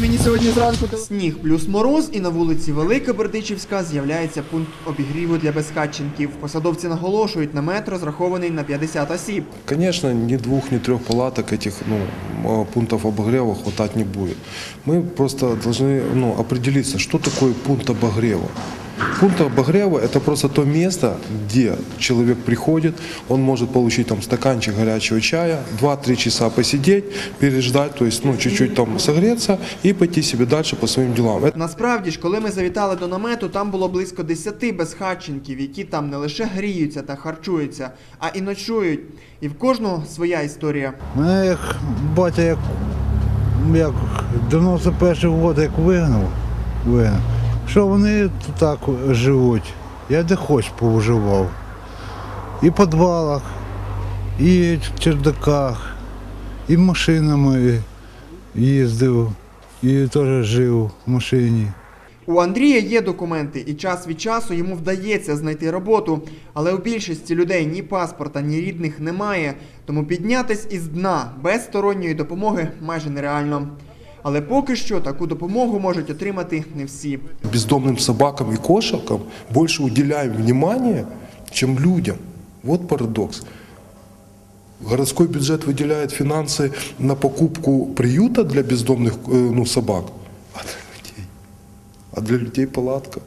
Мені сьогодні зранку сніг плюс мороз, і на вулиці Велика Бердичівська з'являється пункт обігріву для безхатченків. Посадовці наголошують, намет розрахований на 50 осіб. Конечно, ни двух, ни трех палаток этих ну, э, пунктов обогрева хватать не будет. Мы просто должны ну, определиться, что такое пункт обогрева. Пункт обогрева – это просто то место, где человек приходит, он может получить там стаканчик горячего чая, 2-3 часа посидеть, переждать, то есть ну, чуть-чуть там согреться и пойти себе дальше по своим делам. Насправді ж, коли ми завітали до намету, там було близько 10 безхатченків, які там не лише гріються та харчуються, а і ночують. І в кожного своя історія. Мене як батя як, як 91 год як вигнав, вигнав, що вони так живуть. Я де хоч повиживав. І в підвалах, і в чердаках, і машинами їздив, і теж жив в машині. У Андрія є документи, і час від часу йому вдається знайти роботу, але у більшості людей ні паспорта, ні рідних немає, тому піднятись із дна без сторонньої допомоги майже нереально. Але поки що таку допомогу можуть отримати не всі. бездомным собакам и кошкам больше уделяем внимания, чем людям. Вот парадокс. Городской бюджет выделяет финансы на покупку приюта для бездомных э, ну, собак, а для людей, а для людей палатка.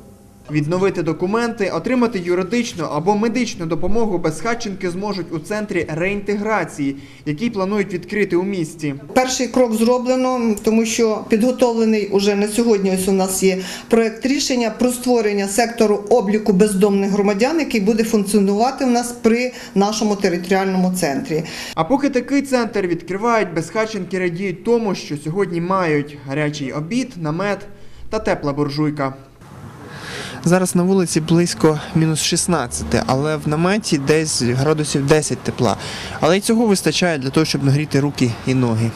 Відновити документи, отримати юридичну або медичну допомогу безхатченки зможуть у центрі реінтеграції, який планують відкрити у місті. Перший крок зроблено, тому що підготовлений уже на сьогодні. Ось у нас є проект рішення про створення сектору обліку бездомних громадян, який буде функціонувати у нас при нашому територіальному центрі. А поки такий центр відкривають, безхатченки радіють тому, що сьогодні мають гарячий обід, намет та тепла буржуйка. Зараз на вулиці близько мінус 16, але в наметі десь градусів 10 тепла. Але й цього вистачає для того, щоб нагріти руки і ноги.